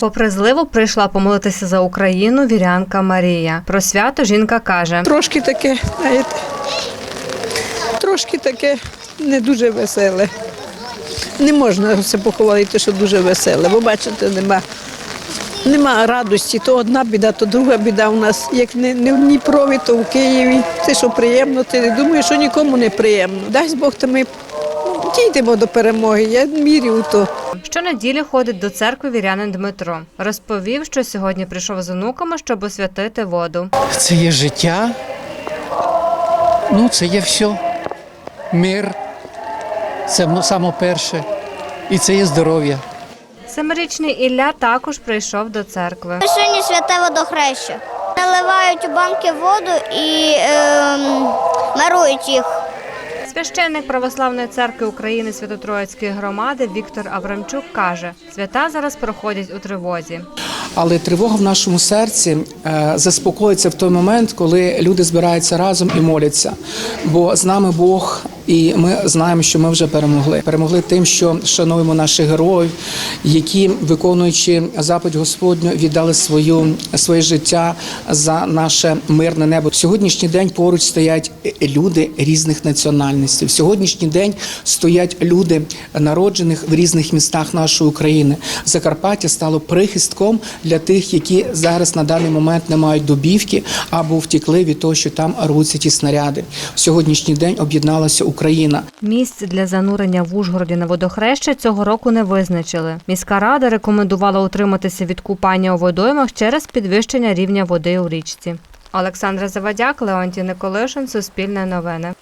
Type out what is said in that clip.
Попри зливу прийшла помолитися за Україну вірянка Марія. Про свято жінка каже: Трошки таке, знаєте, трошки таке не дуже веселе. Не можна все похвалити, що дуже веселе, бо бачите, нема, нема радості. То одна біда, то друга біда у нас. Як не, не в Дніпрові, то в Києві. Те, що приємно, ти думаю, що нікому не приємно. Дасть Бог, то ми дійдемо до перемоги. Я вірю в то. Щонеділі ходить до церкви вірянин Дмитро. Розповів, що сьогодні прийшов з онуками, щоб освятити воду. Це є життя, ну це є все. Мир, це ну, саме перше. І це є здоров'я. Семирічний Ілля також прийшов до церкви. Сьогодні святе водохреща. Наливають у банки воду і ем, марують їх. Священник Православної церкви України Свято-Троїцької громади Віктор Абрамчук каже: свята зараз проходять у тривозі. Але тривога в нашому серці е, заспокоїться в той момент, коли люди збираються разом і моляться. Бо з нами Бог, і ми знаємо, що ми вже перемогли. Перемогли тим, що шануємо наших героїв, які, виконуючи заповідь Господню, віддали свою своє життя за наше мирне небо. В сьогоднішній день поруч стоять люди різних національностей. В сьогоднішній день стоять люди, народжених в різних містах нашої України. Закарпаття стало прихистком для тих, які зараз на даний момент не мають добівки або втікли від того, що там рвуться ті снаряди. В сьогоднішній день об'єдналася Україна. Місць для занурення в Ужгороді на водохреще цього року не визначили. Міська рада рекомендувала утриматися від купання у водоймах через підвищення рівня води у річці. Олександра Завадяк, Леонтій Николишин, Суспільне новини.